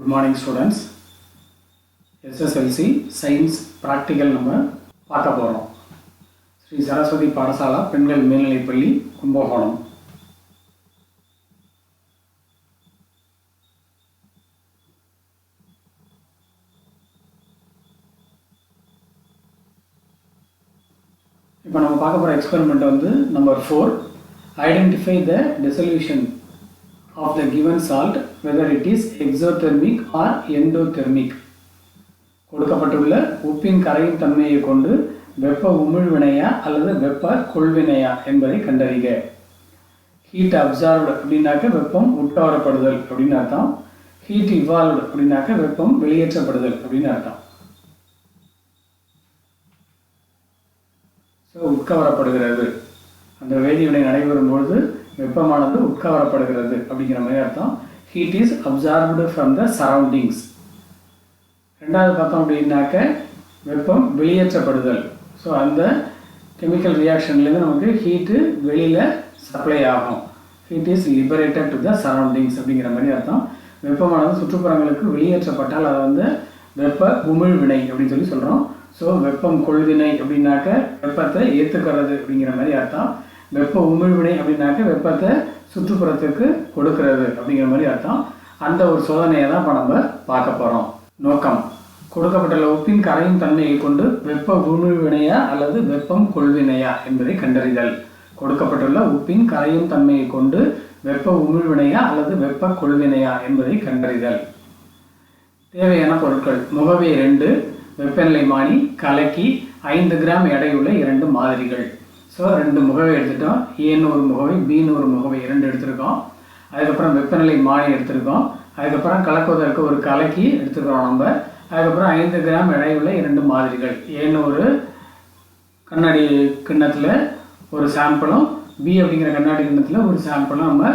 Good morning students SSLC science practical நம்ம பார்க்க போகிறோம் ஸ்ரீ சரஸ்வதி பாடசாலா பெண்கள் மேல்நிலைப்பள்ளி கும்பகோணம். இப்போ நம்ம பார்க்க போகிற எக்ஸ்பெரிமெண்ட் வந்து number four identify the dissolution of the given salt whether it is exothermic or endothermic கொடுக்கப்பட்டுள்ள உப்பின் கரையும் தன்மையை கொண்டு வெப்ப உமிழ்வினையா அல்லது வெப்ப கொள்வினையா என்பதை கண்டறிக. ஹீட் அப்சார்வ்டு அப்படின்னாக்க வெப்பம் உட்காரப்படுதல் அப்படின்னு அர்த்தம். ஹீட் இவால்வ்டு அப்படின்னாக்க வெப்பம் வெளியேற்றப்படுதல் அப்படின்னு அர்த்தம். ஸோ உட்கவரப்படுகிறது. அந்த வேதிவினை நடைபெறும் பொழுது வெப்பமானது உட்கவரப்படுகிறது அப்படிங்கிற மாதிரி அர்த்தம். Heat is absorbed from the surroundings ரெண்டாவது பார்த்தோம் அப்படின்னாக்க வெப்பம் வெளியேற்றப்படுதல். ஸோ அந்த கெமிக்கல் ரியாக்ஷன்லேருந்து நமக்கு ஹீட்டு வெளியில் சப்ளை ஆகும். Heat is liberated to the surroundings அப்படிங்கிற மாதிரி அர்த்தம். வெப்பமானது சுற்றுப்புறங்களுக்கு வெளியேற்றப்பட்டால் அதை வந்து வெப்ப உமிழ்வினை அப்படின்னு சொல்லி சொல்கிறோம் ஸோ வெப்பம் கொள்வினை அப்படின்னாக்க வெப்பத்தை ஏற்றுக்கிறது அப்படிங்கிற மாதிரி அர்த்தம். வெப்ப உமிழ்வினை அப்படின்னாக்க வெப்பத்தை சுற்றுப்புறத்துக்கு கொடுக்கறது அப்படிங்கிற மாதிரி அர்த்தம். அந்த ஒரு சோதனையை தான் இப்போ நம்ம பார்க்க போகிறோம் நோக்கம். கொடுக்கப்பட்டுள்ள உப்பின் கரையும் தன்மையை கொண்டு வெப்ப உமிழ்வினையா அல்லது வெப்பம் கொள்வினையா என்பதை கண்டறிதல். கொடுக்கப்பட்டுள்ள உப்பின் கரையும் தன்மையை கொண்டு வெப்ப உமிழ்வினையா அல்லது வெப்ப கொள்வினையா என்பதை கண்டறிதல். தேவையான பொருட்கள். முகவை ரெண்டு வெப்பநிலை மானி கலக்கி ஐந்து கிராம் எடையுள்ள இரண்டு மாதிரிகள். ஸோ ரெண்டு முகவை எடுத்துட்டோம். ஏன்னு ஒரு முகவை பின்னு ஒரு முகவை இரண்டு எடுத்திருக்கோம். அதுக்கப்புறம் வெப்பநிலை மானி எடுத்திருக்கோம். அதுக்கப்புறம் கலக்குவதற்கு ஒரு கலக்கி எடுத்துக்கிறோம் நம்ம. அதுக்கப்புறம் ஐந்து கிராம் எடையுள்ள இரண்டு மாதிரிகள். ஏன்னு ஒரு கண்ணாடி கிண்ணத்தில் ஒரு சாம்பிளும் பி அப்படிங்கிற கண்ணாடி கிண்ணத்தில் ஒரு சாம்பிளும் நம்ம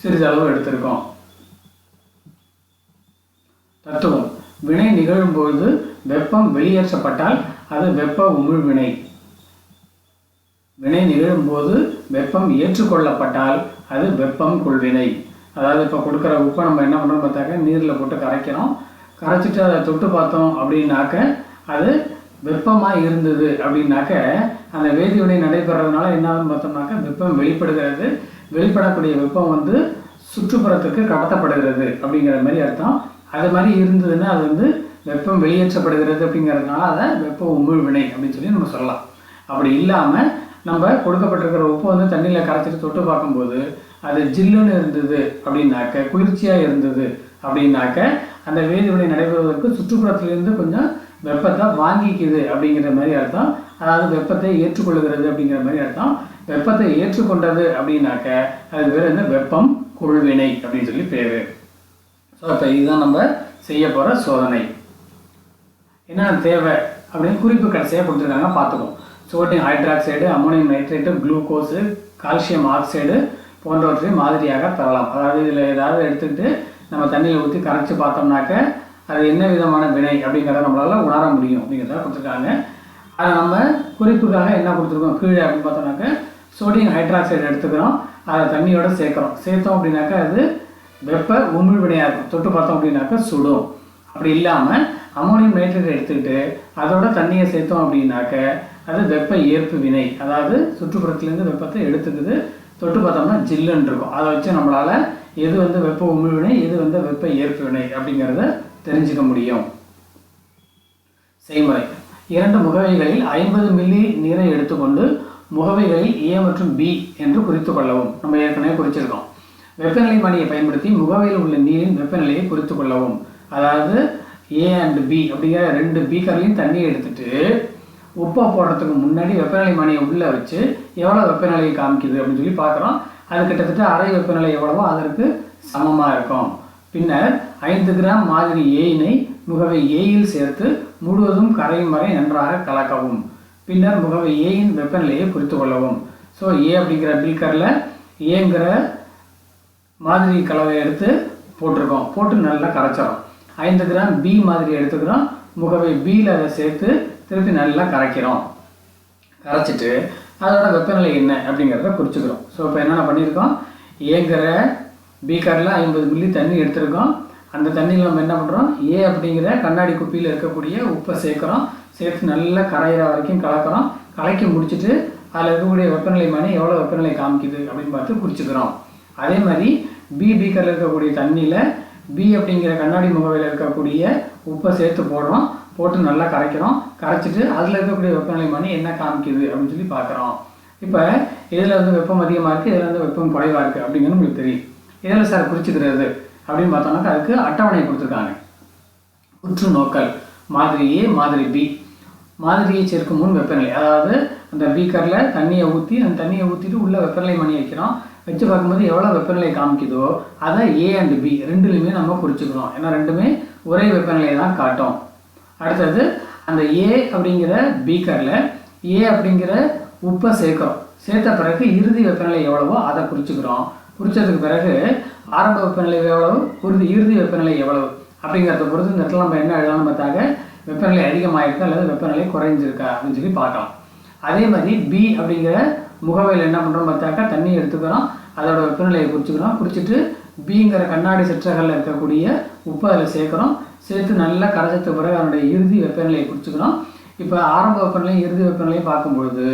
சிறிதளவு எடுத்திருக்கோம். தத்துவம். வினை நிகழும்பொழுது வெப்பம் வெளியேற்றப்பட்டால் அது வெப்ப உமிழ்வினை. வினை நிகழும்போது வெப்பம் ஏற்றுக்கொள்ளப்பட்டால் அது வெப்பம் கொள்வினை. அதாவது இப்போ கொடுக்குற உப்பை நம்ம என்ன பண்ணுறோம் பார்த்தாக்க நீரில் போட்டு கரைக்கிறோம். கரைச்சிட்டு அதை தொட்டு பார்த்தோம் அப்படின்னாக்க அது வெப்பமாக இருந்தது அப்படின்னாக்க அந்த வேதிவினை நடைபெறதுனால என்ன பார்த்தோம்னாக்க வெப்பம் வெளிப்படுகிறது. வெளிப்படக்கூடிய வெப்பம் வந்து சுற்றுப்புறத்துக்கு கடத்தப்படுகிறது அப்படிங்கிற மாதிரி அர்த்தம். அது மாதிரி இருந்ததுன்னா அது வந்து வெப்பம் வெளியேற்றப்படுகிறது அப்படிங்கிறதுனால அதை வெப்ப உமிழ்வினை அப்படின்னு சொல்லி நம்ம சொல்லலாம். அப்படி இல்லாமல் நம்ம கொடுக்கப்பட்டிருக்கிற உப்பு வந்து தண்ணியில் கரைச்சிட்டு தொட்டு பார்க்கும்போது அது ஜில்லுன்னு இருந்தது அப்படின்னாக்க குளிர்ச்சியாக இருந்தது அப்படின்னாக்க அந்த வேதிவினை நடைபெறுவதற்கு சுற்றுப்புறத்திலிருந்து கொஞ்சம் வெப்பத்தை வாங்கிக்குது அப்படிங்கிற மாதிரி அர்த்தம். அதாவது வெப்பத்தை ஏற்றுக்கொள்கிறது அப்படிங்கிற மாதிரி அர்த்தம். வெப்பத்தை ஏற்றுக்கொண்டது அப்படின்னாக்க அது வேறு என்ன? வெப்பம் கொள்வினை அப்படின்னு சொல்லி பேர். ஸோ இப்போ இதுதான் நம்ம செய்ய போகிற சோதனை. என்ன தேவை அப்படின்னு குறிப்பு கடைசியாக கொடுத்துருக்காங்க பார்த்துக்கோம் sodium hydroxide ammonium nitrate glucose calcium oxide போன்றவற்றை மாதிரியாக தரலாம் அதாவது இதில் ஏதாவது எடுத்துக்கிட்டு நம்ம தண்ணியில் ஊற்றி கரைச்சி பார்த்தோம்னாக்க அது என்ன விதமான வினை அப்படிங்கிறத நம்மளால் உணர முடியும் அப்படிங்கிறத கொடுத்துருக்காங்க. அதை நம்ம குறிப்புக்காக என்ன கொடுத்துருக்கோம்? கீழே அப்படின்னு பார்த்தோம்னாக்க சோடியம் ஹைட்ராக்சைடு எடுத்துக்கிறோம். அதை தண்ணியோட சேர்க்குறோம். சேர்த்தோம் அப்படின்னாக்கா அது வெப்ப உமிழ்வினையாக இருக்கும். தொட்டு பார்த்தோம் அப்படின்னாக்கா சுடும். அப்படி இல்லாமல் அமோனியம் நைட்ரேட் எடுத்துக்கிட்டு அதோட தண்ணியை சேர்த்தோம் அப்படின்னாக்க அது வெப்ப ஏற்பு வினை. அதாவது சுற்றுப்புறத்துலேருந்து வெப்பத்தை எடுத்துக்குது. தொட்டு பார்த்தோம்னா ஜில்லுன்னு இருக்கும். அதை வச்சு நம்மளால் எது வந்து வெப்ப உமிழ்வினை எது வந்து வெப்ப ஏற்பு வினை அப்படிங்கிறத தெரிஞ்சுக்க முடியும். செய்முறை. இரண்டு முகவைகளில் ஐம்பது மில்லி நீரை எடுத்துக்கொண்டு முகவைகளில் ஏ மற்றும் பி என்று குறித்து கொள்ளவும். நம்ம ஏற்கனவே குறிச்சிருக்கோம். வெப்பநிலை மணியை பயன்படுத்தி முகவையில் உள்ள நீரின் வெப்பநிலையை குறித்து கொள்ளவும். அதாவது ஏ அண்ட் பி அப்படிங்கிற ரெண்டு பீக்கர்லையும் தண்ணியை எடுத்துட்டு உப்பை போடுறதுக்கு முன்னாடி வெப்பநிலை மணியை உள்ளே வச்சு எவ்வளோ வெப்பநிலையை காமிக்குது அப்படின்னு சொல்லி பார்க்குறோம். அது கிட்டத்தட்ட அரை வெப்பநிலை எவ்வளவோ அதற்கு சமமாக இருக்கும். பின்னர் ஐந்து கிராம் மாதிரி ஏயினை முகவை ஏயில் சேர்த்து முழுவதும் கரையும் வரை நன்றாக கலக்கவும். பின்னர் முகவை ஏயின் வெப்பநிலையை குறித்து கொள்ளவும். ஸோ ஏ அப்படிங்கிற பீக்கரில் ஏங்கிற மாதிரி கலவை எடுத்து போட்டிருக்கோம். போட்டு நல்லா கரைச்சிடும் ஐந்து கிராம் பி மாதிரி எடுத்துக்கிறோம். முகவை பியில் அதை சேர்த்து திருப்பி நல்லா கரைக்கிறோம். கரைச்சிட்டு அதோட வெப்பநிலை என்ன அப்படிங்கிறத குறிச்சுக்கிறோம். ஸோ இப்போ என்னென்ன பண்ணியிருக்கோம்? ஏங்கிற பீக்கரில் ஐம்பது மில்லி தண்ணி எடுத்திருக்கோம். அந்த தண்ணியில் நம்ம என்ன பண்ணுறோம் ஏ அப்படிங்கிற கண்ணாடி குப்பியில் இருக்கக்கூடிய உப்பை சேர்க்குறோம். சேர்த்து நல்லா கரையிற வரைக்கும் கலக்கிறோம். கலக்கி முடிச்சுட்டு அதில் இருக்கக்கூடிய வெப்பநிலை மணி எவ்வளோ வெப்பநிலை காமிக்குது அப்படின்னு பார்த்து குறிச்சுக்கிறோம். அதே மாதிரி பி பீக்கரில் இருக்கக்கூடிய தண்ணியில் பி அப்படிங்கிற கண்ணாடி முகவையில் இருக்கக்கூடிய உப்பை சேர்த்து போடுறோம். போட்டு நல்லா கரைக்கிறோம். கரைச்சிட்டு அதில் இருக்கக்கூடிய வெப்பநிலை மணி என்ன காமிக்குது அப்படின்னு சொல்லி பார்க்குறோம். இப்போ இதில் வந்து வெப்பம் அதிகமாக இருக்குது இதில் வந்து வெப்பம் குறைவாக இருக்குது அப்படிங்கிறது உங்களுக்கு தெரியும். இதில் சார் குறிச்சிக்கிறது அப்படின்னு பார்த்தோம்னாக்கா அதுக்கு அட்டவணை கொடுத்துருக்காங்க. உற்று நோக்கல் மாதிரி ஏ மாதிரி பி மாதிரியை சேர்க்கும் முன் வெப்பநிலை. அதாவது அந்த பீக்கரில் தண்ணியை ஊற்றி அந்த தண்ணியை ஊற்றிட்டு உள்ள வெப்பநிலை மணி வைக்கிறோம். வச்சு பார்க்கும்போது எவ்வளோ வெப்பநிலை காமிக்குதோ அதை ஏ அண்ட் பி ரெண்டுலையுமே நம்ம குறிச்சுக்கிறோம். ஏன்னா ரெண்டுமே ஒரே வெப்பநிலையை தான் காட்டும். அடுத்தது அந்த ஏ அப்படிங்கிற பீக்கரில் ஏ அப்படிங்கிற உப்பை சேர்க்குறோம். சேர்த்த பிறகு இறுதி வெப்பநிலை எவ்வளவோ அதை குறிச்சுக்கிறோம். குடித்ததுக்கு பிறகு ஆரம்ப வெப்பநிலை எவ்வளவு? இறுதி இறுதி வெப்பநிலை எவ்வளவு? அப்படிங்கிறத பொறுத்து இந்த இடத்துல நம்ம என்ன எழுதணும் பார்த்தாக்க வெப்பநிலை அதிகமாயிருக்கா அல்லது வெப்பநிலை குறைஞ்சிருக்கா அப்படின்னு சொல்லி பார்க்கலாம். அதே மாதிரி பி அப்படிங்கிற முகவையில் என்ன பண்ணுறோம் பார்த்தாக்கா தண்ணி எடுத்துக்கிறோம். அதோட வெப்பநிலையை குறிச்சிக்கிறோம். குறிச்சிட்டு பிங்கிற கண்ணாடி சிற்றகளில் இருக்கக்கூடிய உப்பு அதில் சேர்க்குறோம். சேர்த்து நல்லா கரைச்சத்து பிறகு அதனுடைய இறுதி வெப்பநிலையை குறிச்சுக்கிறோம் இப்போ ஆரம்ப வெப்பநிலையும் இறுதி வெப்பநிலையும் பார்க்கும்பொழுது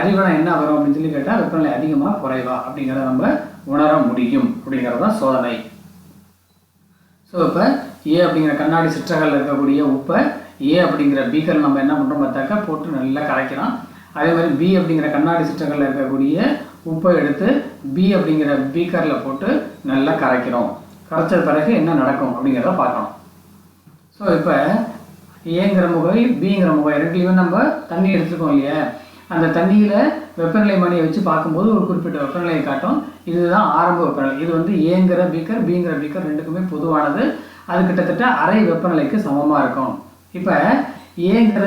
அறிவனம் என்ன வரும் அப்படின்னு சொல்லி கேட்டால் வெப்பநிலை அதிகமாக குறைவா அப்படிங்கிறத நம்ம உணர முடியும் அப்படிங்கிறது தான் சோதனை. ஸோ இப்போ ஏ அப்படிங்கிற கண்ணாடி சிற்றகளில் இருக்கக்கூடிய உப்பை ஏ அப்படிங்கிற பீக்கர் நம்ம என்ன பண்ணுறோம் பார்த்தாக்கா போட்டு நல்லா கரைக்கிறோம். அதே மாதிரி பி அப்படிங்கிற கண்ணாடி சிற்றங்களில் இருக்கக்கூடிய உப்பை எடுத்து பி அப்படிங்கிற பீக்கரில் போட்டு நல்லா கரைக்கிறோம். கரைச்ச பிறகு என்ன நடக்கும் அப்படிங்கிறத பார்க்கணும். ஸோ இப்போ ஏங்கிற முகை பிங்கிற முகை ரெண்டுலேயுமே நம்ம தண்ணி எடுத்துருக்கோம் இல்லையா? அந்த தண்ணியில் வெப்பநிலை மணியை வச்சு பார்க்கும்போது ஒரு குறிப்பிட்ட வெப்பநிலையை காட்டும். இதுதான் ஆரம்ப வெப்பநிலை. இது வந்து ஏங்கிற பீக்கர் பிங்கிற பீக்கர் ரெண்டுக்குமே பொதுவானது. அது கிட்டத்தட்ட அரை வெப்பநிலைக்கு சமமாக இருக்கும். இப்போ ஏங்கிற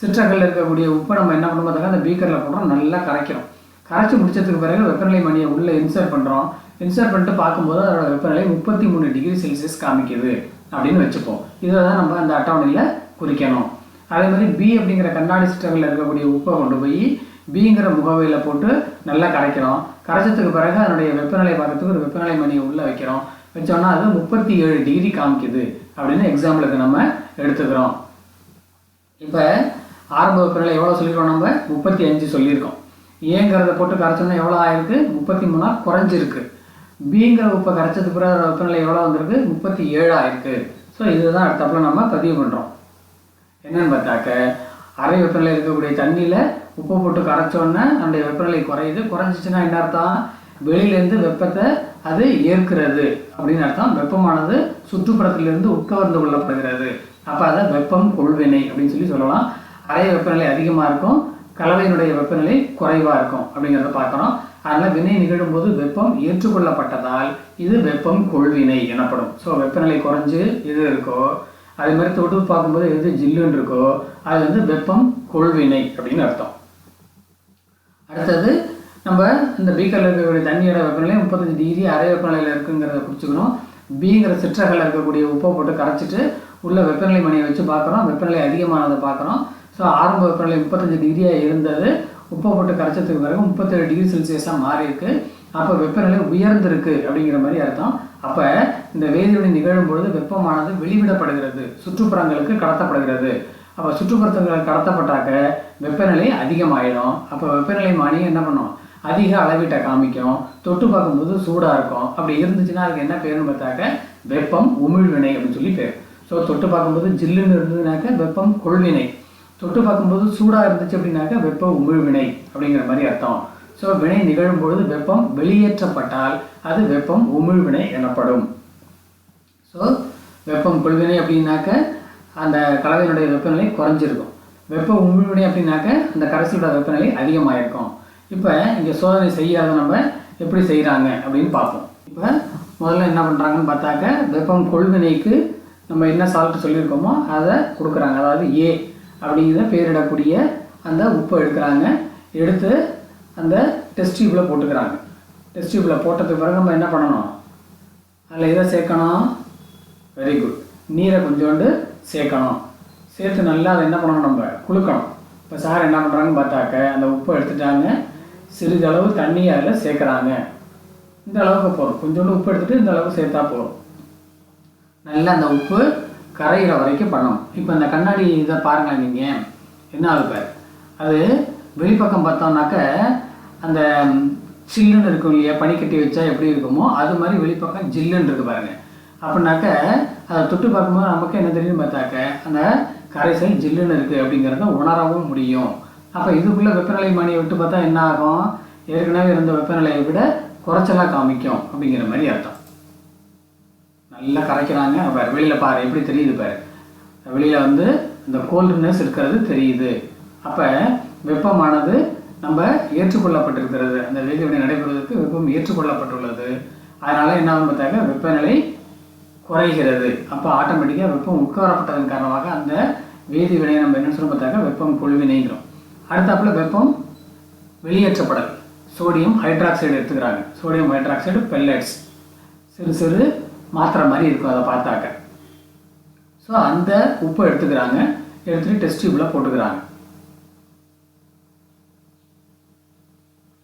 சிற்றகல்ல இருக்கக்கூடிய உப்பை நம்ம என்ன பண்ணுவோம் பார்த்தாக்கா அந்த பீக்கரில் போடுறோம் நல்லா கரைக்கிறோம். கரைச்சி முடிச்சதுக்கு பிறகு வெப்பநிலை மணியை உள்ளே இன்சர்ட் பண்ணுறோம் இன்சர்ட் பண்ணிட்டு பார்க்கும்போது அதோட வெப்பநிலை முப்பத்தி மூணு டிகிரி செல்சியஸ் காமிக்குது. அப்படின்னு வச்சுப்போம். இதை தான் நம்ம அந்த அட்டவணையில் குறிக்கணும். அதே மாதிரி பி அப்படிங்கிற கண்ணாடி சிஸ்டமில் இருக்கக்கூடிய உப்பை கொண்டு போய் பிங்கிற முகவையில் போட்டு நல்லா கரைக்கிறோம் கரைச்சதுக்கு பிறகு அதனுடைய வெப்பநிலை பார்க்கறதுக்கு ஒரு வெப்பநிலை மணியை உள்ளே வைக்கிறோம். வச்சோம்னா அது முப்பத்தி ஏழு டிகிரி காமிக்குது அப்படின்னு எக்ஸாம்பிளுக்கு நம்ம எடுத்துக்கிறோம். இப்போ ஆரம்ப வெப்பநிலை எவ்வளோ சொல்லியிருக்கோம் நம்ம? முப்பத்தி அஞ்சு சொல்லியிருக்கோம். ஏங்கிறத போட்டு கரைச்சோம்னா எவ்வளோ ஆயிருக்கு? முப்பத்தி மூணாக குறைஞ்சிருக்கு. பிங்கிற உப்பை கரைச்சதுக்கு பிறகு வெப்பநிலை எவ்வளோ வந்திருக்கு? முப்பத்தி ஏழாயிருக்கு. ஸோ இதுதான் அடுத்தப்பில் நம்ம பதிவு பண்ணுறோம் என்னென்னு பார்த்தாக்க அரை வெப்பநிலை இருக்கக்கூடிய தண்ணியில் உப்பு போட்டு கரைச்சோன்னே அந்த வெப்பநிலை குறையுது. குறைஞ்சிச்சுன்னா என்ன அர்த்தம்? வெளியிலேருந்து வெப்பத்தை அது ஏற்கிறது. அப்படின்னு அர்த்தம். வெப்பமானது சுற்றுப்புறத்திலிருந்து உட்கவர்ந்து கொள்ளப்படுகிறது. அப்போ அதை வெப்பம் கொள்வினை அப்படின்னு சொல்லி சொல்லலாம். அரை வெப்பநிலை அதிகமாக இருக்கும். கலவையினுடைய வெப்பநிலை குறைவாக இருக்கும். அப்படிங்கிறத பார்க்குறோம். அதனால் வினை நிகழும்போது வெப்பம் ஏற்றுக்கொள்ளப்பட்டதால் இது வெப்பம் கொள்வினை எனப்படும். ஸோ வெப்பநிலை குறைஞ்சு எது இருக்கோ அதே மாதிரி தொட்டு பார்க்கும்போது எது ஜில்லுன்னு இருக்கோ அது வந்து வெப்பம் கொள்வினை அப்படின்னு அர்த்தம். அடுத்தது நம்ம இந்த பீக்கரில் இருக்கக்கூடிய தண்ணியோட வெப்பநிலை முப்பத்தஞ்சு டிகிரி அரை வெப்பநிலையில் இருக்குங்கிறத பிடிச்சிக்கணும் பிங்கிற சிற்றகளில் இருக்கக்கூடிய உப்பை போட்டு கரைச்சிட்டு உள்ள வெப்பநிலை மணியை வச்சு பார்க்குறோம். வெப்பநிலை அதிகமானதை பார்க்குறோம். ஸோ ஆரம்ப வெப்பநிலை முப்பத்தஞ்சு டிகிரியாக இருந்தது. உப்பை போட்டு கரைச்சதுக்கு பிறகு முப்பத்தேழு டிகிரி செல்சியஸாக மாறி இருக்கு. அப்போ வெப்பநிலை உயர்ந்திருக்கு அப்படிங்கிற மாதிரி அர்த்தம். அப்போ இந்த வேதிவினை நிகழும் பொழுது வெப்பமானது வெளிவிடப்படுகிறது. சுற்றுப்புறங்களுக்கு கடத்தப்படுகிறது. அப்போ சுற்றுப்புறத்துக்கு கடத்தப்பட்டாக்க வெப்பநிலை அதிகமாயிடும். அப்போ வெப்பநிலை மானியம் என்ன பண்ணும்? அதிக அளவீட்டை காமிக்கும். தொட்டு பார்க்கும்போது சூடாக இருக்கும். அப்படி இருந்துச்சுன்னா அதுக்கு என்ன பேருன்னு பார்த்தாக்க வெப்பம் உமிழ்வினை அப்படின்னு சொல்லி பேர். ஸோ தொட்டு பார்க்கும்போது ஜில்லுன்னு இருந்ததுனாக்க வெப்பம் கொள்வினை. தொட்டு பார்க்கும்போது சூடாக இருந்துச்சு அப்படின்னாக்க வெப்ப உமிழ்வினை அப்படிங்கிற மாதிரி அர்த்தம். ஸோ வினை நிகழும் பொழுது வெப்பம் வெளியேற்றப்பட்டால் அது வெப்பம் உமிழ்வினை எனப்படும். ஸோ வெப்பம் கொள்வினை அப்படின்னாக்க அந்த கலவையினுடைய வெப்பநிலை குறைஞ்சிருக்கும். வெப்ப உமிழ்வினை அப்படின்னாக்க அந்த கரைசலோட வெப்பநிலை அதிகமாயிருக்கும். இப்போ இங்கே சோதனை செய்யாத நம்ம எப்படி செய்கிறாங்க அப்படின்னு பார்ப்போம். இப்போ முதல்ல என்ன பண்ணுறாங்கன்னு பார்த்தாக்க வெப்பம் கொள்வினைக்கு நம்ம என்ன சால்ட் சொல்லியிருக்கோமோ அதை கொடுக்குறாங்க. அதாவது ஏ அப்படிங்கிற பேரிடக்கூடிய அந்த உப்பை எடுக்கிறாங்க. எடுத்து அந்த டெஸ்ட் டியூப்பில் போட்டுக்கிறாங்க. டெஸ்ட் டியூப்பில் போட்டதுக்கு பிறகு நம்ம என்ன பண்ணணும்? அதில் எதை சேர்க்கணும்? வெரி குட் நீரை கொஞ்சோண்டு சேர்க்கணும். சேர்த்து நல்லா அதை என்ன பண்ணணும் நம்ம? குளுக்கணும் இப்போ சார் என்ன பண்ணுறாங்கன்னு பார்த்தாக்க அந்த உப்பை எடுத்துட்டாங்க. சிறிதளவு தண்ணி அதில் சேர்க்குறாங்க. இந்த அளவுக்கு போதும். கொஞ்சோண்டு உப்பு எடுத்துகிட்டு இந்த அளவுக்கு சேர்த்தா போதும். நல்லா அந்த உப்பு கரையிற வரைக்கும் பண்ணணும். இப்போ இந்த கண்ணாடி இதை பாருங்கள் நீங்கள் என்ன ஆகுது அது வெளிப்பக்கம் பார்த்தோம்னாக்க அந்த சில்லுன்னு இருக்கும் இல்லையா? பனிக்கட்டி வச்சா எப்படி இருக்குமோ அது மாதிரி வெளிப்பக்கம் ஜில்லுன்னு இருக்கு பாருங்க. அப்படின்னாக்க அதை தொட்டு பார்க்கும்போது நமக்கு என்ன தெரியும் பார்த்தாக்க அந்த கரைசல் ஜில்லுன்னு இருக்குது அப்படிங்கிறத உணரவும் முடியும். அப்போ இதுக்குள்ளே வெப்பநிலை மணியை விட்டு பார்த்தா என்ன ஆகும்? ஏற்கனவே இருந்த வெப்பநிலையை விட குறைச்சலாக காமிக்கும் அப்படிங்கிற மாதிரி அர்த்தம். நல்லா கரைக்கிறாங்க. பாரு வெளியில் பாரு எப்படி தெரியுது பாரு. வெளியில் வந்து இந்த கோல்டுனஸ் இருக்கிறது தெரியுது. அப்போ வெப்பமானது நம்ம ஏற்றுக்கொள்ளப்பட்டிருக்கிறது. அந்த வேதிவினை நடைபெறுவதற்கு வெப்பம் ஏற்றுக்கொள்ளப்பட்டுள்ளது. அதனால் என்ன ஆகும் பார்த்தாக்க வெப்பநிலை குறைகிறது. அப்போ ஆட்டோமேட்டிக்காக வெப்பம் உட்காரப்பட்டதன் காரணமாக அந்த வேதிவினை நம்ம என்ன சொல்ல பார்த்தாக்க வெப்பம் கொள்வினைங்கிறோம் அடுத்தாப்புல வெப்பம் வெளியேற்றப்படல். சோடியம் ஹைட்ராக்சைடு எடுத்துக்கிறாங்க. சோடியம் ஹைட்ராக்சைடு பெல்லட்ஸ் சிறு சிறு மாத்திரை மாதிரி இருக்கும் அதை பார்த்தாக்க. ஸோ அந்த உப்பை எடுத்துக்கிறாங்க. எடுத்துகிட்டு டெஸ்ட் டியூப்பில் போட்டுக்கிறாங்க.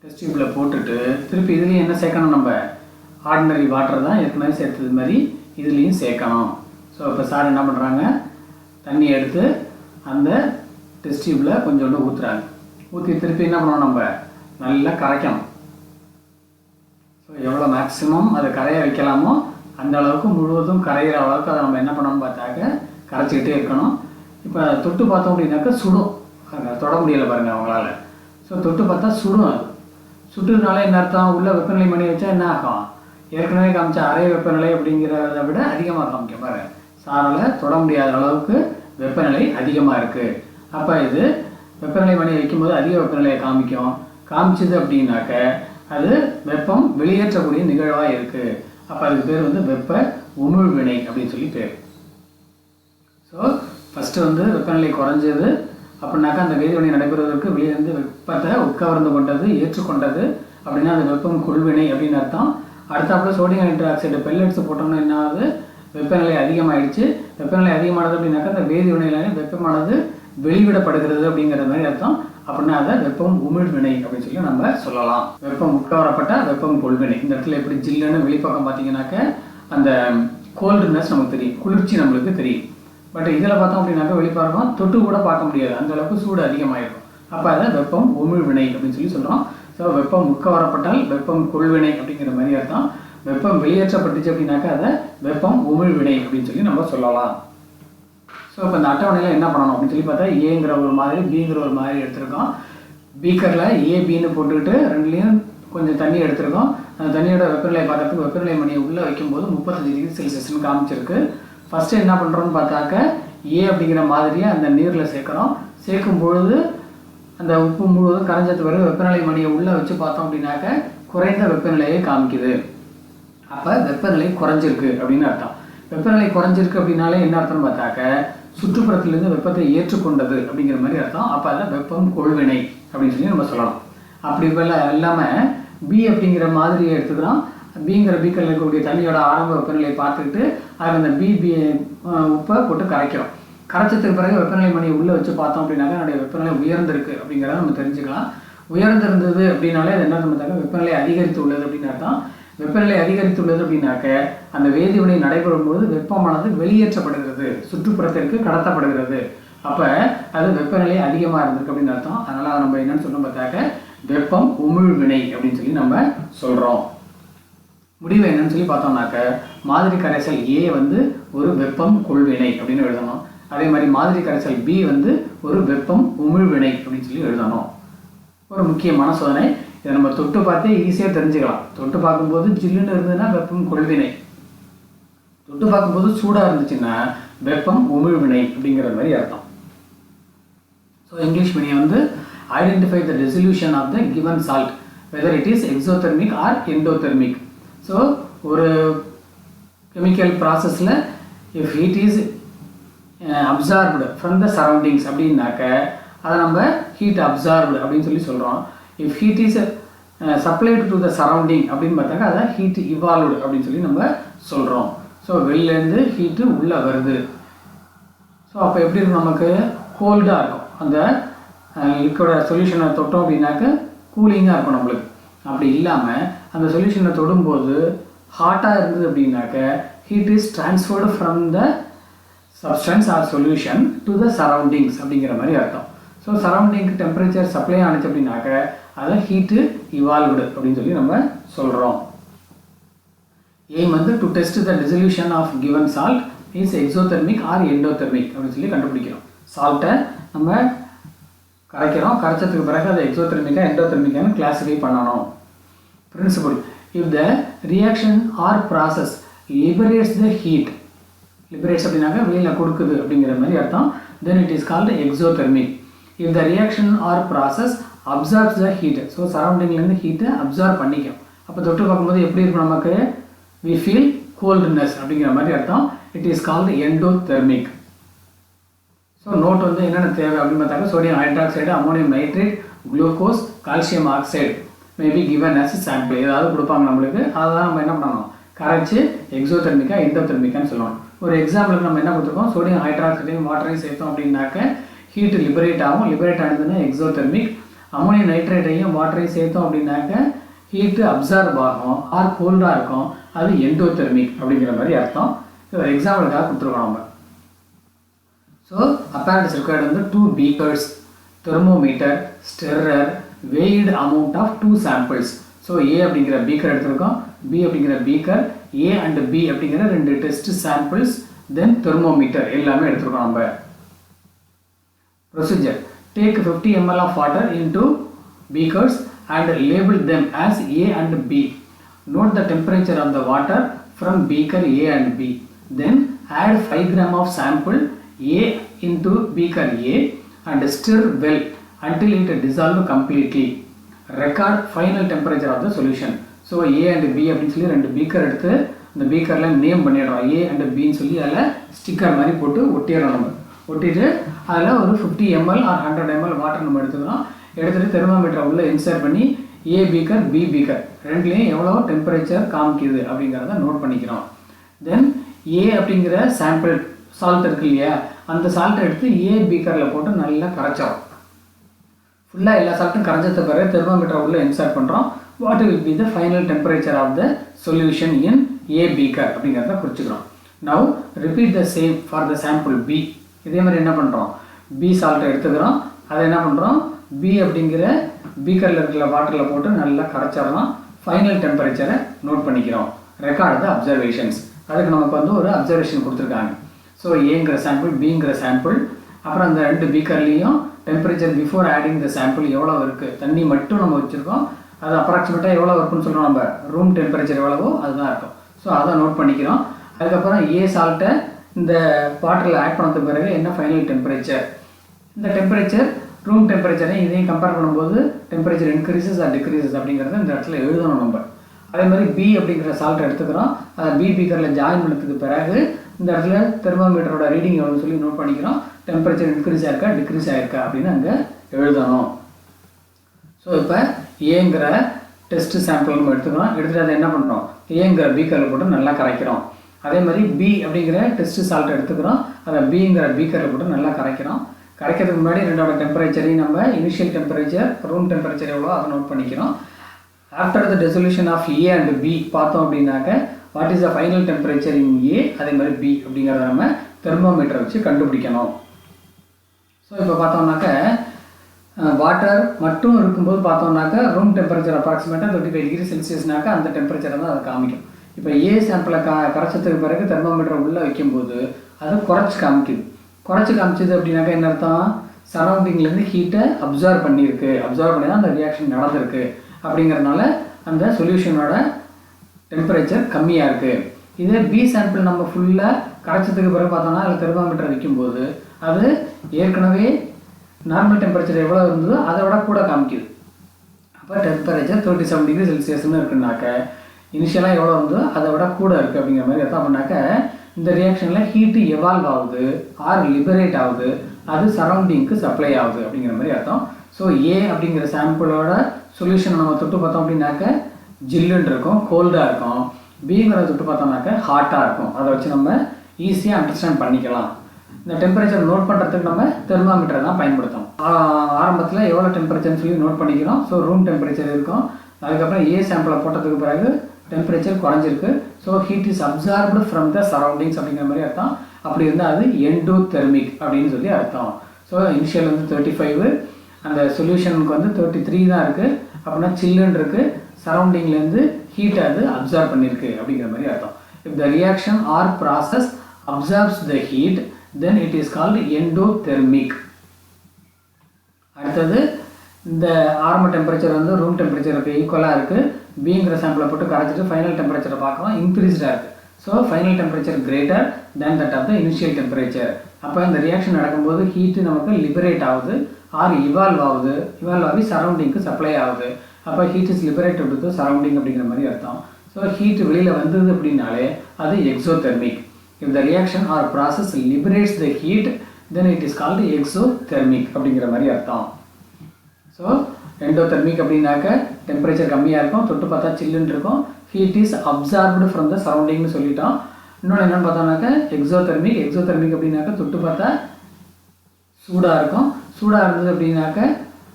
டெஸ்ட் டியூப்பில் போட்டுட்டு திருப்பி இதுலேயும் என்ன சேர்க்கணும் நம்ம? ஆர்டினரி வாட்டர் தான் ஏற்கனவே சேர்த்தது மாதிரி இதுலேயும் சேர்க்கணும். ஸோ இப்போ சார் என்ன பண்ணுறாங்க தண்ணி எடுத்து அந்த டெஸ்ட் டியூப்பில் கொஞ்சோண்டு ஊற்றுறாங்க ஊற்றி திருப்பி என்ன பண்ணணும் நம்ம? நல்லா கரைக்கணும். ஸோ எவ்வளோ மேக்ஸிமம் அதை கரைய வைக்கலாமோ அந்த அளவுக்கு முழுவதும் கரையிற அளவுக்கு அதை நம்ம என்ன பண்ணணும்னு பார்த்தாக்க கரைச்சிக்கிட்டே இருக்கணும். இப்போ தொட்டு பார்த்தோம் அப்படின்னாக்கா சுடும். தொட முடியலை பாருங்கள் அவங்களால. ஸோ தொட்டு பார்த்தா சுடும். அது சுட்டுறதுனால என்ன அர்த்தம்? உள்ள வெப்பநிலை மணி வச்சா என்ன ஆகும்? ஏற்கனவே காமிச்ச அரை வெப்பநிலை அப்படிங்கிறத விட அதிகமாக காமிக்கும் பாரு சாரில் தொட முடியாத அளவுக்கு வெப்பநிலை அதிகமாக இருக்குது அப்போ இது வெப்பநிலை மணி வைக்கும்போது அதிக வெப்பநிலையை காமிக்கும். காமிச்சது அப்படின்னாக்க அது வெப்பம் வெளியேற்றக்கூடிய நிகழ்வாக இருக்குது அப்போ அதுக்கு பேர் வந்து வெப்ப உமிழ்வினை அப்படின்னு சொல்லி பேர். ஸோ ஃபஸ்ட்டு வந்து வெப்பநிலை குறைஞ்சது அப்படின்னாக்கா அந்த வேதிவினை நடைபெறுவதற்கு வெளியிருந்து வெப்பத்தை உட்கவர்ந்து கொண்டது ஏற்றுக்கொண்டது அப்படின்னா அந்த வெப்பம் குழுவினை அப்படின்னு அர்த்தம். அடுத்தாப்புல சோடியம் பெல் பெல்லட்ஸ் போட்டோம்னா என்ன ஆகுது? வெப்பநிலை அதிகமாயிடுச்சு. வெப்பநிலை அதிகமானது அப்படின்னாக்கா அந்த வேதிவினையில வெப்பமானது வெளிவிடப்படுகிறது அப்படிங்கிற மாதிரி அர்த்தம். அப்படின்னா அதை வெப்பம் உமிழ்வினை அப்படின்னு சொல்லி நம்ம சொல்லலாம். வெப்பம் உட்கவரப்பட்ட வெப்பம் கொள்வினை. இந்த இடத்துல எப்படி ஜில்லுன்னு வெளிப்பக்கம் பார்த்தீங்கன்னாக்க அந்த கோல்டுனஸ் நமக்கு தெரியும். குளிர்ச்சி நம்மளுக்கு தெரியும். பட் இதில் பார்த்தோம் அப்படின்னாக்கா வெளிப்பார்க்கும் தொட்டு கூட பார்க்க முடியாது. அந்த அளவுக்கு சூடு அதிகமாகிடும் அப்போ அதை வெப்பம் உமிழ்வினை அப்படின்னு சொல்லி சொல்கிறோம் ஸோ வெப்பம் உட்கவரப்பட்டால் வெப்பம் கொள்வினை அப்படிங்கிற மாதிரி அர்த்தம். வெப்பம் வெளியேற்றப்பட்டுச்சு அப்படின்னாக்கா அதை வெப்பம் உமிழ்வினை அப்படின்னு சொல்லி நம்ம சொல்லலாம். ஸோ இப்போ இந்த அட்டவணையில் என்ன பண்ணணும் அப்படின்னு சொல்லி பார்த்தா ஏங்கிற ஒரு மாதிரி பிங்கிற ஒரு மாதிரி எடுத்திருக்கோம். பீக்கரில் ஏ பின்னு போட்டுக்கிட்டு ரெண்டுலேயும் கொஞ்சம் தண்ணி எடுத்திருக்கோம். அந்த தண்ணியோட வெப்பநிலை பார்க்கறதுக்கு வெப்பநிலை மணியை உள்ளே வைக்கும்போது முப்பத்தஞ்சு டிகிரி செல்சியஸ்னு காமிச்சிருக்கு. ஃபஸ்ட்டு என்ன பண்ணுறோம்னு பார்த்தாக்க ஏ அப்படிங்கிற மாதிரியே அந்த நீரில் சேர்க்குறோம். சேர்க்கும் பொழுது அந்த உப்பு முழுவதும் கரைஞ்சது பிறகு வெப்பநிலை மணியை உள்ளே வச்சு பார்த்தோம் அப்படின்னாக்க குறைந்த வெப்பநிலையை காமிக்குது. அப்போ வெப்பநிலை குறைஞ்சிருக்கு அப்படின்னு அர்த்தம். வெப்பநிலை குறைஞ்சிருக்கு அப்படின்னாலே என்ன அர்த்தம்னு பார்த்தாக்க சுற்றுப்புறத்திலிருந்து வெப்பத்தை ஏற்றுக்கொண்டது அப்படிங்கிற மாதிரி அர்த்தம். அப்போ அதில் வெப்பம் கொள்வினை அப்படின்னு சொல்லி நம்ம சொல்லலாம். அப்படி இல்லாமல் பி அப்படிங்கிற மாதிரியை எடுத்துக்கிறோம் பிங்கிற பீக்கரில் இருக்கக்கூடிய தண்ணியோட ஆரம்ப வெப்பநிலையை பார்த்துக்கிட்டு அதில் அந்த பி பி உப்பை போட்டு கரைக்கிறோம். கரைச்சதுக்கு பிறகு வெப்பநிலை மணியை உள்ளே வச்சு பார்த்தோம் அப்படின்னாக்கா என்னுடைய வெப்பநிலை உயர்ந்திருக்கு அப்படிங்கிறத நம்ம தெரிஞ்சுக்கலாம். உயர்ந்திருந்தது அப்படின்னாலே அது என்ன? பார்த்தாக்க வெப்பநிலை அதிகரித்து உள்ளது அப்படின்னு அர்த்தம். வெப்பநிலை அதிகரித்துள்ளது அப்படின்னாக்க அந்த வேதிவினை நடைபெறும் போது வெப்பமானது வெளியேற்றப்படுகிறது சுற்றுப்புறத்திற்கு கடத்தப்படுகிறது. அப்போ அது வெப்பநிலை அதிகமாக இருந்திருக்கு அப்படின்னு அர்த்தம். அதனால் அதை நம்ம என்னன்னு சொல்லணும் பார்த்தாக்க வெப்பம் உமிழ்வினை அப்படின்னு சொல்லி நம்ம சொல்கிறோம் முடிவு என்னன்னு சொல்லி பார்த்தோம்னாக்க மாதிரி கரைசல் ஏ வந்து ஒரு வெப்பம் கொள்வினை அப்படின்னு எழுதணும். அதே மாதிரி மாதிரி கரைசல் பி வந்து ஒரு வெப்பம் உமிழ்வினை அப்படின்னு சொல்லி எழுதணும். ஒரு முக்கியமான சோதனை. இதை நம்ம தொட்டு பார்த்தே ஈஸியாக தெரிஞ்சுக்கலாம். தொட்டு பார்க்கும்போது ஜில்லுன்னு இருந்ததுன்னா வெப்பம் கொள்வினை தொட்டு பார்க்கும்போது சூடாக இருந்துச்சுன்னா வெப்பம் உமிழ்வினை அப்படிங்கிற மாதிரி அர்த்தம். ஸோ இங்கிலீஷ் மீடியம் வந்து identify the resolution of the given salt whether it is exothermic or endothermic so ஒரு கெமிக்கல் ப்ராசஸில் if heat is absorbed from the surroundings அப்படின்னாக்க அதை நம்ம ஹீட் அப்சார்ப்டு அப்படின்னு சொல்லி சொல்கிறோம் if heat is supplied to the surrounding அப்படின்னு பார்த்தாக்க அதை ஹீட் இவால்வ்டு அப்படின்னு சொல்லி நம்ம சொல்கிறோம் ஸோ வெளிலேருந்து ஹீட்டு உள்ளே வருது. ஸோ அப்போ எப்படி இருக்கும் நமக்கு? கோல்டாக இருக்கும். அந்த லிக்விட சொல்யூஷனை தொட்டோம் அப்படின்னாக்க கூலிங்காக இருக்கும் நம்மளுக்கு. அப்படி இல்லாமல் அந்த சொல்யூஷனை தொடும்போது ஹாட்டாக இருந்தது அப்படின்னாக்க heat is transferred from the substance or solution to the surroundings அப்படிங்கிற மாதிரி அர்த்தம். ஸோ சரௌண்டிங்க்கு டெம்பரேச்சர் சப்ளை ஆனிச்சு அப்படின்னாக்க அதை ஹீட்டு இவால்வ்டு அப்படின்னு சொல்லி நம்ம சொல்கிறோம் எய்ம் வந்து to test the dissolution of given salt is exothermic or endothermic அப்படின்னு சொல்லி கண்டுபிடிக்கிறோம். சால்ட்டை நம்ம கரைக்கிறோம். கரைச்சதுக்கு பிறகு அதை எக்ஸோதெர்மிக்கா எண்டோதெர்மிக்கான்னு கிளாஸிஃபை பண்ணணும். Principle if the reaction or process liberates the heat liberates அப்படின்னாக்க வெளியில் கொடுக்குது அப்படிங்கிற மாதிரி அர்த்தம். Then it is called exothermic if the reaction or process absorbs the heat so சரௌண்டிங்லேருந்து ஹீட்டை அப்சார்ப் பண்ணிக்கும். அப்போ தொட்டு பார்க்கும்போது எப்படி இருக்கும் நமக்கு? வி ஃபீல் கோல்டுனஸ் அப்படிங்கிற மாதிரி அர்த்தம். It is called endothermic so note வந்து என்னென்ன தேவை அப்படின்னு பார்த்தாக்க sodium hydroxide ammonium nitrate glucose calcium oxide maybe given as sample ஏதாவது கொடுப்பாங்க நம்மளுக்கு. அதெல்லாம் நம்ம என்ன பண்ணணும்? கரைச்சி எக்ஸோதெர்மிக்கா எண்டோதெர்மிக்கான்னு சொல்லணும். ஒரு எக்ஸாம்பிளுக்கு நம்ம என்ன கொடுத்துருக்கோம்? சோடியம் ஹைட்ராக்சைடையும் வாட்டரையும் சேர்த்தோம் அப்படின்னாக்க ஹீட் லிபரேட் ஆகும். லிபரேட் ஆனதுன்னா எக்ஸோதெர்மிக் அமோனியம் நைட்ரேட்டையும் வாட்டரையும் சேர்த்தோம் அப்படின்னாக்க ஹீட்டு அப்சார்ப் ஆகும் ஆர் கோல்டாக இருக்கும் அது எண்டோதெர்மிக் அப்படிங்கிற மாதிரி அர்த்தம். ஒரு எக்ஸாம்பிளுக்காக கொடுத்துருக்கோம் நம்ம. ஸோ apparatus required வந்து two beakers thermometer stirrer weighed amount of two samples so A அப்படிங்கிற பீக்கர் எடுத்திருக்கோம் பி அப்படிங்கிற பீக்கர் ஏ அண்ட் பி அப்படிங்கிற ரெண்டு டெஸ்ட் சாம்பிள்ஸ் தென் தெர்மோமீட்டர் எல்லாமே எடுத்திருக்கோம் நம்ம. Take take 50 ml of in two beakers and label them as A and B note the temperature of the water from beaker A and B then add 5 gram of sample A into beaker A and stir well until it dissolve completely record final temperature of the solution so A and B அப்படின்னு சொல்லி ரெண்டு beaker எடுத்து அந்த பீக்கரில் name பண்ணிடுறோம் A and பின்னு சொல்லி அதில் sticker மாதிரி போட்டு ஒட்டிடுறோம் நம்ம ஒட்டிட்டு அதில் ஒரு fifty ml or hundred ml water நம்ம எடுத்துக்கிறோம் எடுத்துகிட்டு தெர்மோமீட்டரை உள்ளே இன்சர்ட் பண்ணி ஏ பீக்கர் பி பீக்கர் ரெண்டுலேயும் எவ்வளோ டெம்பரேச்சர் காமிக்குது அப்படிங்கிறத நோட் பண்ணிக்கிறோம். தென் ஏ அப்படிங்கிற சாம்பிள் சால்ட் இருக்கு இல்லையா? அந்த சால்ட்டை எடுத்து ஏ பீக்கரில் போட்டு நல்லா கரைச்சோம். ஃபுல்லாக எல்லா சால்ட்டும் கரைஞ்சத பிறகு தெர்மோமீட்டரை உள்ளே இன்சர்ட் பண்ணுறோம் what will be the final temperature of the solution in A beaker அப்படிங்கிறத குறிச்சிக்கிறோம். Now repeat the same for the sample B இதே மாதிரி என்ன பண்ணுறோம் பி சால்ட்டை எடுத்துக்கிறோம். அதை என்ன பண்ணுறோம் பி அப்படிங்கிற பீக்கரில் இருக்கிற வாட்டரில் போட்டு நல்லா கரைச்சிடலாம். ஃபைனல் டெம்பரேச்சரை நோட் பண்ணிக்கிறோம். ரெக்கார்ட் த அப்சர்வேஷன்ஸ் அதுக்கு நமக்கு வந்து ஒரு அப்சர்வேஷன் கொடுத்துருக்காங்க. ஸோ ஏங்கிற சாம்பிள் பிங்கிற சாம்பிள் அப்புறம் அந்த ரெண்டு பீக்கர்லேயும் temperature before adding the sample எவ்வளோ இருக்குது தண்ணி மட்டும் நம்ம வச்சுருக்கோம். அது அப்ராக்சிமேட்டாக எவ்வளோ இருக்குன்னு சொல்கிறோம் நம்ம. ரூம் டெம்பரேச்சர் எவ்வளவோ அதுதான் இருக்கும். ஸோ அதை நோட் பண்ணிக்கிறோம். அதுக்கப்புறம் ஏ சால்ட்டை இந்த வாட்டரில் ஆட் பண்ணதுக்கு பிறகு என்ன ஃபைனல் டெம்பரேச்சர் இந்த டெம்பரேச்சர் ரூம் டெம்பரேச்சரையும் இதையும் கம்பேர் பண்ணும்போது டெம்பரேச்சர் இன்க்ரீசஸ் ஆர் டிக்ரீசஸ் அப்படிங்கிறத இந்த இடத்துல எழுதணும் நம்ம. அதே மாதிரி பி அப்படிங்கிற சால்ட் எடுத்துக்கிறோம். அதை பி பீக்கரில் ஜாயின் பண்ணதுக்கு பிறகு இந்த இடத்துல தெர்மோமீட்டரோட ரீடிங் எவ்வளோன்னு சொல்லி நோட் பண்ணிக்கிறோம். டெம்பரேச்சர் இன்க்ரீஸ் ஆயிருக்கா டிக்ரீஸ் ஆயிருக்கா அப்படின்னு அங்கே எழுதணும். ஸோ இப்போ ஏங்கிற டெஸ்ட் சாம்பிள் நம்ம எடுத்துக்கிறோம். எடுத்துகிட்டு அதை என்ன பண்ணுறோம் ஏங்கிற பீக்கரில் போட்டு நல்லா கரைக்கிறோம். அதே மாதிரி பி அப்படிங்கிற டெஸ்ட் சால்ட் எடுத்துக்கிறோம். அதை பிங்கிற பீக்கரில் போட்டு நல்லா கரைக்கிறோம். கரைக்கிறதுக்கு முன்னாடி ரெண்டோட டெம்பரேச்சரையும் நம்ம இனிஷியல் டெம்பரேச்சர் ரூம் டெம்பரேச்சர் எவ்வளோ அதை நோட் பண்ணிக்கிறோம். After the dissolution of A and B பார்த்தோம் அப்படின்னாக்க what is the final temperature in A அதே மாதிரி பி அப்படிங்கிறத நம்ம தெர்மோமீட்டரை வச்சு கண்டுபிடிக்கணும். ஸோ இப்போ பார்த்தோம்னாக்க வாட்டர் மட்டும் இருக்கும்போது பார்த்தோம்னாக்க ரூம் டெம்பரேச்சர் அப்ராக்சிமேட்டாக தேர்ட்டி ஃபைவ் டிகிரி செல்சியஸ்னாக்க அந்த டெம்பரேச்சரை தான் அது காமிக்கும். இப்போ ஏ சாம்பிளை கா கரைச்சதுக்கு பிறகு தெர்மோமீட்டர் உள்ளே வைக்கும்போது அது குறைச்சி காமிக்குது. குறைச்சி காமிச்சது அப்படின்னாக்கா என்ன அர்த்தம்? சரௌண்டிங்லேருந்து ஹீட்டை அப்சர்வ் பண்ணியிருக்கு. அப்சர்வ் பண்ணி தான் அந்த ரியாக்ஷன் நடந்திருக்கு. அப்படிங்கிறதுனால அந்த சொல்யூஷனோட டெம்பரேச்சர் கம்மியாக இருக்குது இதே பி சாம்பிள் நம்ம ஃபுல்லாக கரைச்சதுக்கு பிறகு பார்த்தோம்னா அதில் தெர்மோமீட்டர் வைக்கும்போது அது ஏற்கனவே நார்மல் டெம்பரேச்சர் எவ்வளோ இருந்ததோ அதை விட கூட காமிக்குது. அப்போ டெம்பரேச்சர் தேர்ட்டி செவன் டிகிரி செல்சியஸ்னு இருக்குனாக்க இனிஷியலாக எவ்வளோ இருந்ததோ அதை விட கூட இருக்குது அப்படிங்கிற மாதிரி அர்த்தம் பண்ணாக்க இந்த ரியாக்ஷனில் ஹீட்டு எவால்வ் ஆகுது ஆர் லிபரேட் ஆகுது அது சரௌண்டிங்க்கு சப்ளை ஆகுது அப்படிங்கிற மாதிரி அர்த்தம். ஸோ ஏ அப்படிங்கிற சாம்பிளோட சொல்யூஷனை நம்ம தொட்டு பார்த்தோம் அப்படின்னாக்க ஜில்லுன்னு இருக்கும் கோல்டாக இருக்கும். பிங்கிறத தொட்டு பார்த்தோம்னாக்க ஹாட்டாக இருக்கும். அதை வச்சு நம்ம ஈஸியாக அண்டர்ஸ்டாண்ட் பண்ணிக்கலாம். இந்த டெம்பரேச்சர் நோட் பண்ணுறதுக்கு நம்ம தெர்மாமீட்டரை தான் பயன்படுத்தோம் ஆரம்பத்தில் எவ்வளோ டெம்பரேச்சர்னு சொல்லி நோட் பண்ணிக்கிறோம். ஸோ ரூம் டெம்பரேச்சர் இருக்கும். அதுக்கப்புறம் ஏ சாம்பிளை போட்டதுக்கு பிறகு டெம்பரேச்சர் குறைஞ்சிருக்கு. So heat is absorbed from the surroundings அப்படிங்கிற மாதிரி அர்த்தம். அப்படி இருந்தால் அது எண்டோ தெர்மிக் அப்படின்னு சொல்லி அர்த்தம். ஸோ இனிஷியல் வந்து தேர்ட்டி ஃபைவ் அந்த சொல்யூஷனுக்கு வந்து தேர்ட்டி த்ரீ தான் இருக்குது அப்படின்னா சில்லுன்னு இருக்குது சரௌண்டிங்லேருந்து ஹீட்டை அது அப்சார்ப் பண்ணியிருக்கு அப்படிங்கிற மாதிரி அர்த்தம். If the reaction or process absorbs the heat then it is called endothermic அடுத்தது இந்த ஆரம்ப டெம்பரேச்சர் வந்து ரூம் டெம்பரேச்சருக்கு ஈக்குவலாக இருக்குது பிங்கிற சாம்பிளை போட்டு கரைச்சிட்டு ஃபைனல் டெம்பரேச்சரை பார்க்குறோம் இன்க்ரீஸ்டாக இருக்குது so final temperature greater than that of the initial temperature அப்போ இந்த ரியாக்ஷன் நடக்கும்போது ஹீட்டு நமக்கு லிபரேட் ஆகுது. ஆர் இவால்வ் ஆகுது. இவால்வ் ஆகி சரௌண்டிங்க்கு சப்ளை ஆகுது. அப்போ heat is liberated to surrounding அப்படிங்கிற மாதிரி அர்த்தம். ஸோ ஹீட் வெளியில் வந்தது அப்படின்னாலே அது exothermic if the reaction or process liberates the heat then it is called exothermic அப்படிங்கிற மாதிரி அர்த்தம். ஸோ எண்டோதெர்மிக் அப்படின்னாக்க டெம்பரேச்சர் கம்மியாக இருக்கும். தொட்டு பார்த்தா சில்லுன்னு இருக்கும். Heat is absorbed from the சரௌண்டிங்னு சொல்லிட்டோம். இன்னொன்று என்னென்னு பார்த்தோம்னாக்க எக்ஸோதெர்மிக் எக்ஸோதெர்மிக் அப்படின்னாக்க தொட்டு பார்த்தா சூடாக இருக்கும். சூடாக இருந்தது அப்படின்னாக்க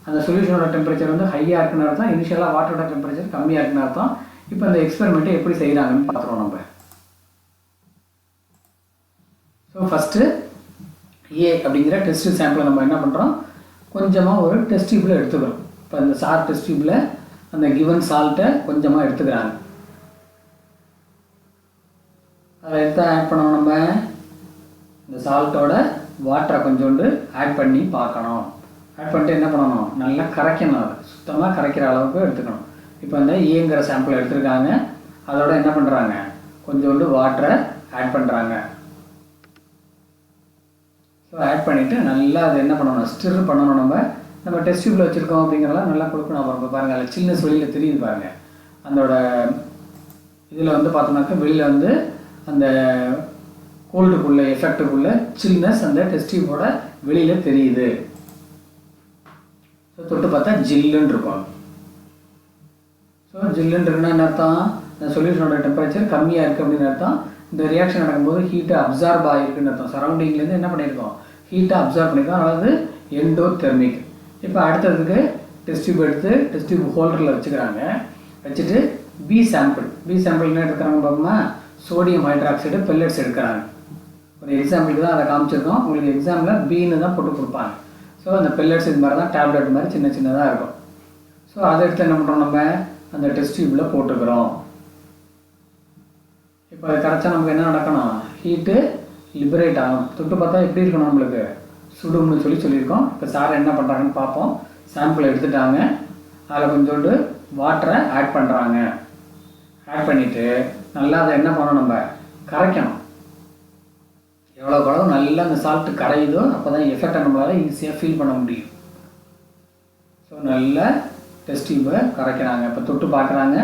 அந்த சொல்யூஷனோட டெம்பரேச்சர் வந்து ஹையாக இருக்குன்னு அர்த்தம். இனிஷியலாக வாட்டரோட டெம்பரேச்சர் கம்மியாக இருக்குன்னு அர்த்தம். இப்போ இந்த எக்ஸ்பெரிமெண்ட்டை எப்படி செய்கிறாங்கன்னு பார்த்துருவோம் நம்ம. ஸோ ஃபஸ்ட்டு ஏ அப்படிங்கிற டெஸ்ட் சாம்பிளை நம்ம என்ன பண்ணுறோம் கொஞ்சமாக ஒரு டெஸ்ட் டியூப்பில் எடுத்துக்கிறோம். இப்போ இந்த சார் டெஸ்ட் டியூப்பில் அந்த கிவன் சால்ட்டை கொஞ்சமாக எடுத்துக்கிறாங்க. அதை எடுத்து ஆட் பண்ணோம் நம்ம? இந்த சால்ட்டோட வாட்டரை கொஞ்சோண்டு ஆட் பண்ணி பார்க்கணும். ஆட் பண்ணிட்டு என்ன பண்ணணும்? நல்லா கரைக்கணும் அதை. சுத்தமாக கரைக்கிற அளவுக்கு எடுத்துக்கணும். இப்போ இந்த ஏங்கிற சாம்பிள் எடுத்துருக்காங்க. அதோட என்ன பண்ணுறாங்க கொஞ்சோண்டு வாட்டரை ஆட் பண்ணுறாங்க ஸோ ஆட் பண்ணிவிட்டு நல்லா அதை என்ன பண்ணணும்? ஸ்டிர் பண்ணணும் நம்ம. நம்ம டெஸ்ட் டியூப்பில் வச்சுருக்கோம் அப்படிங்கிறலாம் நல்லா கொடுக்கணும். அப்புறம் பாருங்கள் அதில் சில்னஸ் வெளியில் தெரியுது பாருங்கள் அதோட இதில் வந்து பார்த்தோம்னாக்கா வெளியில் வந்து அந்த கோல்டுக்குள்ள எஃபெக்ட்டுக்குள்ள சில்னஸ் அந்த டெஸ்ட் டியூபோட வெளியில் தெரியுது. ஸோ தொட்டு பார்த்தா ஜில்லுன்னு இருக்கும். ஸோ ஜில்லுன்னு இருக்குன்னா என்ன அர்த்தம்? இந்த சொல்யூஷனோட டெம்பரேச்சர் கம்மியாக இருக்குது அப்படின்னு அர்த்தம். இந்த ரியாக்ஷன் நடக்கும்போது ஹீட்டை அப்சார்ப் ஆகிருக்குன்னு அர்த்தம். சரௌண்டிங்லேருந்து என்ன பண்ணியிருக்கோம்? ஹீட்டை அப்சார்ப் பண்ணியிருக்கோம். அதாவது எண்டோ தெர்மிக் இப்போ அடுத்ததுக்கு டெஸ்ட் டியூப் எடுத்து டெஸ்ட் டியூப் ஹோல்டரில் வச்சுக்கிறாங்க. வச்சுட்டு பி சாம்பிள் பி சாம்பிள் என்ன எடுக்கிறாங்க பார்த்தோம்னா சோடியம் ஹைட்ராக்சைடு பெல்லட்ஸ் எடுக்கிறாங்க. ஒரு எக்ஸாம்பிளுக்கு தான் அதை காமிச்சிருக்கோம். உங்களுக்கு எக்ஸாமில் பின்னு தான் போட்டு கொடுப்பாங்க. ஸோ அந்த பெல்லட்ஸ் இது மாதிரி தான் டேப்லெட் மாதிரி சின்ன சின்னதாக இருக்கும். ஸோ அதை எடுத்து என்ன பண்ணுறோம் நம்ம? அந்த டெஸ்ட் டியூப்பில் போட்டுக்கிறோம். இப்போ அது கரைச்சா நமக்கு என்ன நடக்கணும்? ஹீட்டு லிபரேட் ஆகும். தொட்டு பார்த்தா எப்படி இருக்கணும் நம்மளுக்கு? சுடும்னு சொல்லி சொல்லியிருக்கோம். இப்போ சார் என்ன பண்ணுறாங்கன்னு பார்ப்போம். சாம்பிள் எடுத்துட்டாங்க. அதில் கொஞ்சோண்டு வாட்டரை ஆட் பண்ணுறாங்க ஆட் பண்ணிவிட்டு நல்லா அதை என்ன பண்ணணும் நம்ம? கரைக்கணும். எவ்வளோ அளவு நல்லா அந்த சால்ட்டு கரையுதோ அப்போ தான் எஃபெக்டை நம்மளால் ஈஸியாக ஃபீல் பண்ண முடியும். ஸோ நல்லா டெஸ்ட் டியூபை கரைக்கிறாங்க. இப்போ தொட்டு பார்க்குறாங்க.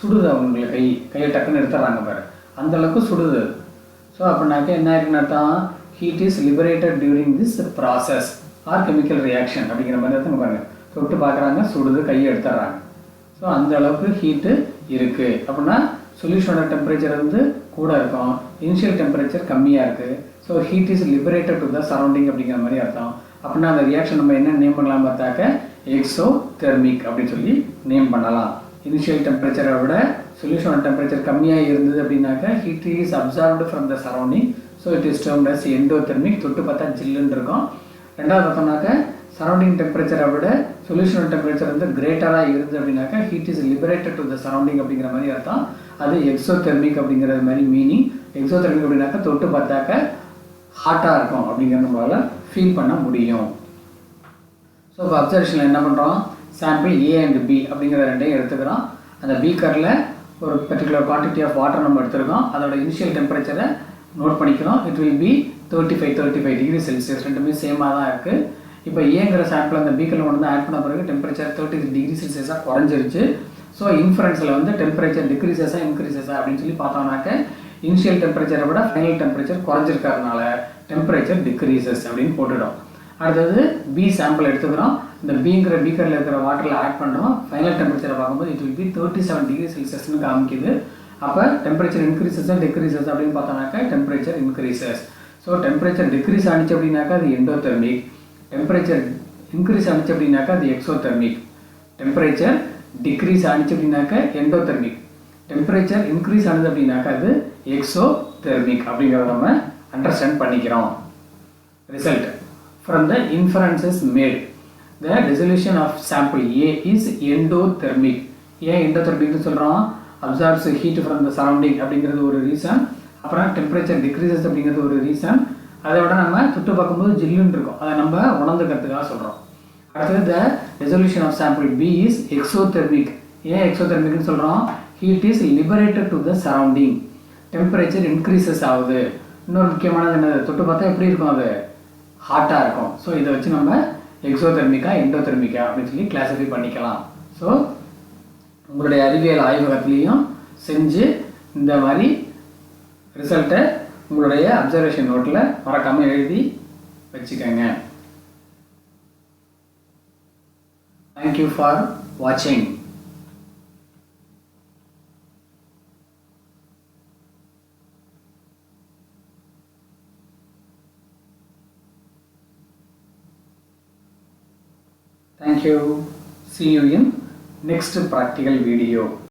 சுடுது அவங்களுக்கு கை. கையை டக்குன்னு எடுத்துடுறாங்க பாரு. அந்தளவுக்கு சுடுது. ஸோ அப்படின்னாக்க என்ன இருக்குன்னா தான் heat is liberated during this process or chemical reaction அப்படிங்கிற மாதிரி அர்த்தம் பாருங்கள் தொட்டு பார்க்குறாங்க சுடுது கையை எடுத்துடுறாங்க ஸோ அந்த அளவுக்கு ஹீட்டு இருக்குது அப்படின்னா சொல்யூஷனோட டெம்பரேச்சர் வந்து கூட இருக்கும். இனிஷியல் டெம்பரேச்சர் கம்மியாக இருக்குது so heat is liberated to the surrounding அப்படிங்கிற மாதிரி அர்த்தம். அப்படின்னா அந்த ரியாக்ஷன் நம்ம என்ன நேம் பண்ணலாம் பார்த்தாக்க எக்ஸோ தெர்மிக் அப்படின்னு சொல்லி நேம் பண்ணலாம். இனிஷியல் டெம்பரேச்சரை விட சொல்யூஷனோட டெம்பரேச்சர் கம்மியாக இருந்தது அப்படின்னாக்கா heat is absorbed from the surrounding so it is termed as endothermic தொட்டு பார்த்தா ஜில்லுன்னு இருக்கும். ரெண்டாவது பார்த்தோம்னாக்க சரௌண்டிங் டெம்பரேச்சரை விட சொல்யூஷனோட டெம்பரேச்சர் வந்து கிரேட்டராக இருந்து அப்படின்னாக்கா heat is liberated to the surrounding அப்படிங்கிற மாதிரி அர்த்தம். அது எக்ஸோ தெர்மிக் அப்படிங்கிற மாதிரி மீனிங் எக்ஸோ தெர்மிக் அப்படின்னாக்கா தொட்டு பார்த்தாக்க ஹாட்டாக இருக்கும் அப்படிங்கிற நம்மளால் ஃபீல் பண்ண முடியும். ஸோ இப்போ அப்சர்வேஷனில் என்ன பண்ணுறோம் சாம்பிள் ஏ அண்ட் பி அப்படிங்கிற ரெண்டையும் எடுத்துக்கிறோம். அந்த பீக்கரில் ஒரு பர்டிகுலர் குவான்டிட்டி ஆஃப் வாட்டர் நம்ம எடுத்துருக்கோம். அதோட இனிஷியல் டெம்பரேச்சரை நோட் பண்ணிக்கிறோம். It will be thirty five thirty five degree celsius ரெண்டுமே சேமாக தான் இருக்குது இப்போ ஏங்கிற சாம்பிள் அந்த பீக்கரில் கொண்டு வந்து ஆட் பண்ண பிறகு டெம்பரேச்சர் தேர்ட்டி டிகிரி செல்சியஸாக குறைஞ்சிருச்சு. ஸோ இன்ஃபரன்ஸில் வந்து டெம்பரேச்சர் டிக்ரீசஸாக இன்க்ரீசஸா அப்படின்னு சொல்லி பார்த்தோம்னாக்க இனிஷியல் டெம்பரேச்சரை விட ஃபைனல் டெம்பரேச்சர் குறைஞ்சிருக்கிறதுனால டெம்பரேச்சர் டிக்ரீசஸ் அப்படின்னு போட்டுடும் அடுத்தது பி சாம்பிள் எடுத்துக்கிறோம். இந்த பிங்கிற பீக்கரில் இருக்கிற வாட்டரில் ஆட் பண்ணுறோம் ஃபைனல் டெம்பரேச்சரை பார்க்கும்போது it will be thirty seven degree செல்சியஸ்னு காமிக்குது. அப்போ டெம்பரேச்சர் இன்க்ரீசஸ் டிக்ரீசஸ் அப்படின்னு பார்த்தோம்னாக்கா temperature increases so temperature decrease ஆனிச்சு அப்படின்னாக்கா அது எண்டோதெர்மிக் டெம்பரேச்சர் இன்க்ரீஸ் ஆனிச்சு அப்படின்னாக்கா அது எக்ஸோதெர்மிக் டெம்பரேச்சர் டிக்ரீஸ் ஆனிச்சு அப்படின்னாக்கா எண்டோதெர்மிக் டெம்பரேச்சர் இன்க்ரீஸ் ஆனது அப்படின்னாக்கா அது எக்ஸோ தெர்மிக் அப்படிங்கிறத நம்ம அண்டர்ஸ்டாண்ட் பண்ணிக்கிறோம். Result from the inferences made. The resolution of sample A is endothermic ஏன் எண்டோதெர்மிக்னு சொல்கிறோம் absorbs heat from the surrounding அப்படிங்கிறது ஒரு ரீசன் அப்புறம் டெம்பரேச்சர் டிக்ரீசஸ் அப்படிங்கிறது ஒரு ரீசன் அதை விட நம்ம சுட்டு பார்க்கும்போது ஜில்லுன்னு இருக்கும். அதை நம்ம உணர்ந்துக்கிறதுக்காக சொல்கிறோம் அடுத்தது the resolution of sample B is exothermic ஏன் எக்ஸோதெர்மிக்னு சொல்கிறோம் heat is liberated to the surrounding temperature increases ஆகுது. இன்னொரு முக்கியமானது என்னது? தொட்டு பார்த்தா எப்படி இருக்கும் அது? ஹாட்டாக இருக்கும். ஸோ இதை வச்சு நம்ம எக்ஸோதெர்மிக்கா எண்டோதெர்மிக்கா அப்படின்னு சொல்லி கிளாஸிஃபை பண்ணிக்கலாம். ஸோ உங்களுடைய அறிவியல் ஆய்வகத்துலேயும் செஞ்சு இந்த மாதிரி ரிசல்ட்டை உங்களுடைய அப்சர்வேஷன் நோட்டில் மறக்காமல் எழுதி வச்சுக்கோங்க. தேங்க்யூ ஃபார் வாட்சிங் Thank you. See you in next practical video.